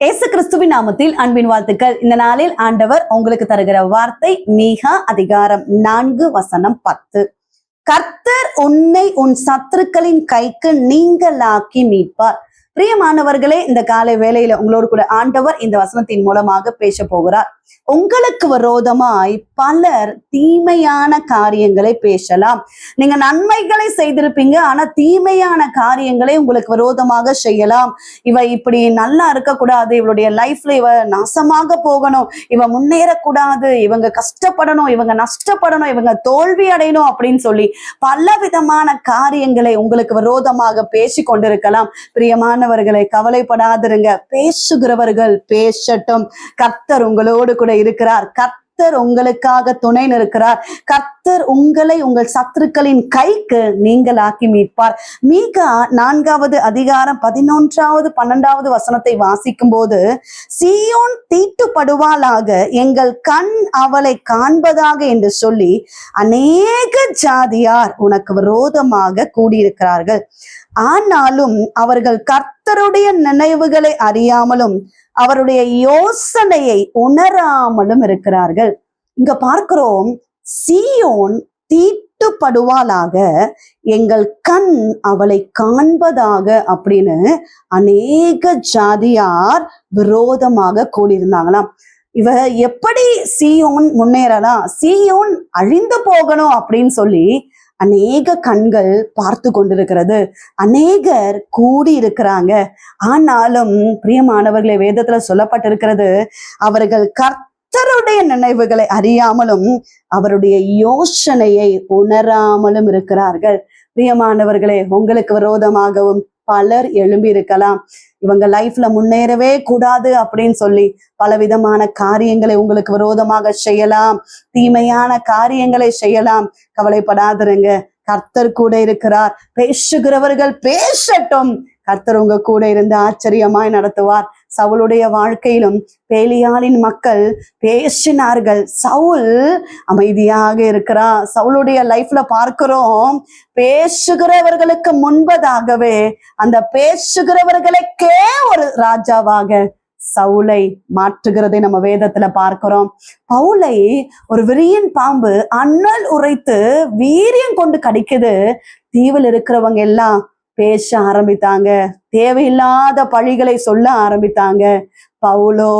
இயேசு கிறிஸ்துவின் நாமத்தில் அன்பின் வாழ்த்துக்கள். இந்த நாளில் ஆண்டவர் உங்களுக்கு தருகிற வார்த்தை மீகா அதிகாரம் நான்கு வசனம் பத்து. கர்த்தர் உன்னை உன் சத்துருக்களின் கைக்கு நீங்களாக்கி மீட்பார். பிரியமானவர்களே இந்த காலை வேலையில உங்களோடு கூட ஆண்டவர் இந்த வசனத்தின் மூலமாக பேச போகிறார். உங்களுக்கு விரோதமாய் பலர் தீமையான காரியங்களை பேசலாம். நீங்க நன்மைகளை செய்திருப்பீங்க ஆனா தீமையான காரியங்களை உங்களுக்கு விரோதமாக செய்யலாம். இவ இப்படி நல்லா இருக்கக்கூடாது இவளுடைய லைஃப்ல இவ நாசமாக போகணும் இவ முன்னேறக்கூடாது இவங்க கஷ்டப்படணும் இவங்க நஷ்டப்படணும் இவங்க தோல்வி அடையணும் அப்படின்னு சொல்லி பல விதமான காரியங்களை உங்களுக்கு விரோதமாக பேசி கொண்டிருக்கலாம். பிரியமான பிரியமானவர்களை கவலைப்படாதிருங்க. பேசுகிறவர்கள் பேசட்டும். கர்த்தர் உங்களோடு கூட இருக்கிறார். கர்த்தர் கர்த்தர் உங்களுக்காக துணை நிற்கிறார். கர்த்தர் உங்களை உங்கள் சத்துருக்களின் கைக்கு நீங்களாக்கி மீட்பார். மீகா நான்காவது அதிகாரம் பதினொன்றாவது பன்னெண்டாவது வசனத்தை வாசிக்கும் போது சீயோன் தீட்டுப்படுவாளாக எங்கள் கண் அவளை காண்பதாக என்று சொல்லி அநேக ஜாதியார் உனக்கு விரோதமாக கூடியிருக்கிறார்கள். ஆனாலும் அவர்கள் கர்த்தருடைய நினைவுகளை அறியாமலும் அவருடைய யோசனையை உணராமலும் இருக்கிறார்கள். இங்க பார்க்கிறோம் சீயோன் தீட்டுப்படுவாளாக எங்கள் கண் அவளை காண்பதாக அப்படின்னு அநேக ஜாதியார் விரோதமாக கூடியிருந்தாங்களாம். இவ எப்படி சியோன் முன்னேறலாம்? சீயோன் அழிந்து போகணும் அப்படின்னு சொல்லி அநேக கண்கள் பார்த்து கொண்டிருக்கிறது. அநேகர் கூடி இருக்கிறாங்க ஆனாலும் பிரியமானவர்களை வேதத்துல சொல்லப்பட்டிருக்கிறது அவர்கள் கர்த்தருடைய நினைவுகளை அறியாமலும் அவருடைய யோசனையை உணராமலும் இருக்கிறார்கள். பிரியமானவர்களே உங்களுக்கு விரோதமாகவும் பலர் எழும்பி இருக்கலாம் இவங்க லைஃப்ல முன்னேறவே கூடாது அப்படின்னு சொல்லி பலவிதமான காரியங்களை உங்களுக்கு விரோதமாக செய்யலாம். தீமையான காரியங்களை செய்யலாம். கவலைப்படாதிருங்க. கர்த்தர் கூட இருக்கிறார். பேசுகிறவர்கள் பேசட்டும். கர்த்தர் உங்க கூட இருந்து ஆச்சரியமாய் நடத்துவார். சவுளுடைய வாழ்க்கையிலும் பேலியாலின் மக்கள் பேசினார்கள். சவுல் அமைதியாக இருக்கிறான் சவுளுடைய லைஃப்ல பார்க்கிறோம் பேசுகிறவர்களுக்கு முன்பதாகவே அந்த பேசுகிறவர்களுக்கே ஒரு ராஜாவாக சவுளை மாற்றுகிறதை நம்ம வேதத்துல பார்க்கிறோம். பவுலை ஒரு விரியன் பாம்பு அண்ணல் உரைத்து வீரியம் கொண்டு கடிக்குது. தீவில் இருக்கிறவங்க எல்லாம் பேச ஆரம்பித்தாங்க. தேவையில்லாத பழிகளை சொல்ல ஆரம்பித்தாங்க. பவுலோ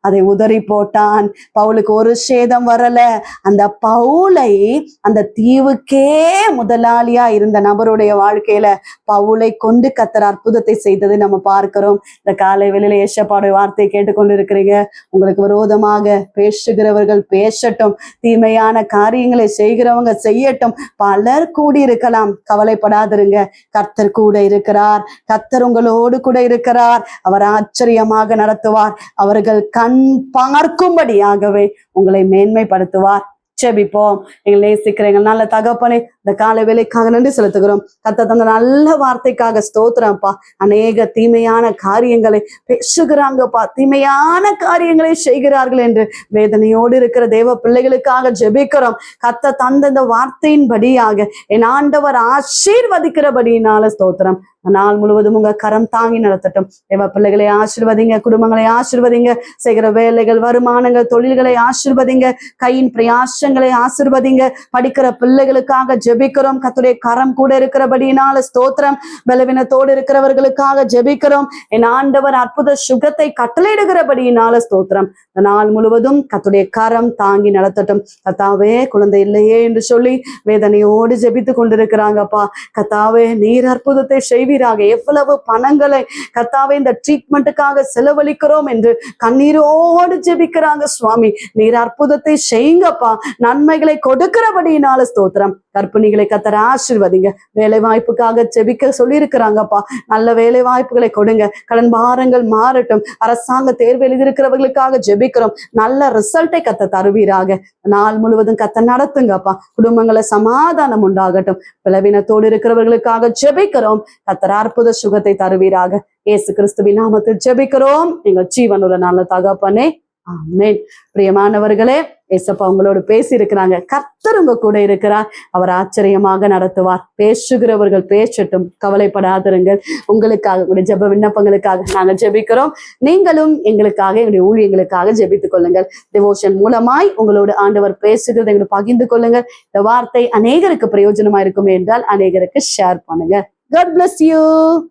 அதை உதறி போட்டான். பவுலுக்கு ஒரு சேதம் வரல. அந்த பவுலை அந்த தீவுக்கே முதலாளியா இருந்த நபருடைய வாழ்க்கையில பவுலை கொண்டு கத்தர் அற்புதத்தை செய்தது நம்ம பார்க்கிறோம். இந்த காலை வெளியில ஏசப்பாடைய வார்த்தையை கேட்டுக்கொண்டு இருக்கிறீங்க உங்களுக்கு விரோதமாக பேசுகிறவர்கள் பேசட்டும். தீமையான காரியங்களை செய்கிறவங்க செய்யட்டும். பலர் கூடி இருக்கலாம் கவலைப்படாதிருங்க. கர்த்தர் கூட இருக்கிறார். கர்த்தர் உங்களோடு கூட இருக்கிறார். அவர் ஆச்சரியமாக நடத்துவார். அவர்கள் கண் பார்க்கும்படியாகவே உங்களை மேன்மைப்படுத்துவார். செபிப்போம். எங்களை நேசிக்கிறேங்க நல்ல தகப்பனே இந்த காலை வேலைக்காக நன்றி செலுத்துகிறோம். கத்த தந்த நல்ல வார்த்தைக்காக ஸ்தோத்திரம்ப்பா அநேக தீமையான காரியங்களை பேசுகிறாங்கப்பா. தீமையான காரியங்களை செய்கிறார்கள் என்று வேதனையோடு இருக்கிற தேவ பிள்ளைகளுக்காக ஜெபிக்கிறோம். கத்த தந்த இந்த வார்த்தையின்படியாக என் ஆண்டவர் ஆசீர்வதிக்கிறபடியினால ஸ்தோத்திரம். நாள் முழுவதும் உங்க கரம் தாங்கி நடத்தட்டும். தேவ பிள்ளைகளை ஆசிர்வதிங்க குடும்பங்களை ஆசிர்வதிங்க செய்கிற வேலைகள் வருமானங்கள் தொழில்களை ஆசிர்வதிங்க கையின் பிரயாசங்களை ஆசிர்வதிங்க. படிக்கிற பிள்ளைகளுக்காக ஜெபிக்கிறோம். கத்துடைய கரம் கூட இருக்கிறபடியினால ஸ்தோத்திரம். பலவீனத்தோடு இருக்கிறவர்களுக்காக ஜெபிக்கிறோம். என் ஆண்டவர் அற்புத சுகத்தை கட்டளையிடுகிறபடியினால ஸ்தோத்திரம். நாள் முழுவதும் கத்துடைய கரம் தாங்கி நடத்தட்டும். கத்தாவே குழந்தை இல்லையே என்று சொல்லி வேதனையோடு ஜெபித்து கொண்டிருக்கிறாங்கப்பா. கத்தாவே நீர் அற்புதத்தை செய்வீராக எவ்வளவு பணங்களை கத்தாவே இந்த ட்ரீட்மெண்ட்டுக்காக செலவழிக்கிறோம் என்று கண்ணீரோடு ஜெபிக்கிறாங்க சுவாமி. நீர் அற்புதத்தை செய்யுங்கப்பா. நன்மைகளை கொடுக்கிறபடியினால ஸ்தோத்திரம். கர்ப்பிணிகளை கத்தர ஆசிர்வதிங்க. வேலை வாய்ப்புக்காக ஜெபிக்க சொல்லியிருக்கிறாங்கப்பா. நல்ல வேலை வாய்ப்புகளை கொடுங்க. கடன் பாரங்கள் மாறட்டும். அரசாங்க தேர்வு எழுதியிருக்கிறவர்களுக்காக ஜெபிக்கிறோம். நல்ல ரிசல்ட்டை கத்த தருவீராக. நாள் முழுவதும் கத்த நடத்துங்கப்பா. குடும்பங்களை சமாதானம் உண்டாகட்டும். பிளவினத்தோடு இருக்கிறவர்களுக்காக ஜெபிக்கிறோம். கத்த கத்தர் அற்புத சுகத்தை தருவீராக. ஏசு கிறிஸ்துவின் நாமத்தில் ஜெபிக்கிறோம். எங்க ஜீவனுள்ள நல்ல தகப்பனே ஆமேன். பிரியமானவர்களே ஏசப்பா உங்களோடு பேசி இருக்கிறாங்க கர்த்தர் உங்க கூட இருக்கிறார். அவர் ஆச்சரியமாக நடத்துவார். பேசுகிறவர்கள் பேசட்டும். கவலைப்படாதிருங்கள். உங்களுக்காக உங்களுடைய ஜெப விண்ணப்பங்களுக்காக நாங்கள் ஜெபிக்கிறோம். நீங்களும் எங்களுக்காக எங்களுடைய ஊழியங்களுக்காக ஜெபித்துக் கொள்ளுங்கள். டிவோஷன் மூலமாய் உங்களோட ஆண்டவர் பேசுகிறதை எங்களுக்கு பகிர்ந்து கொள்ளுங்கள். இந்த வார்த்தை அநேகருக்கு பிரயோஜனமா இருக்கும் என்றால் அநேகருக்கு ஷேர் பண்ணுங்க. God bless you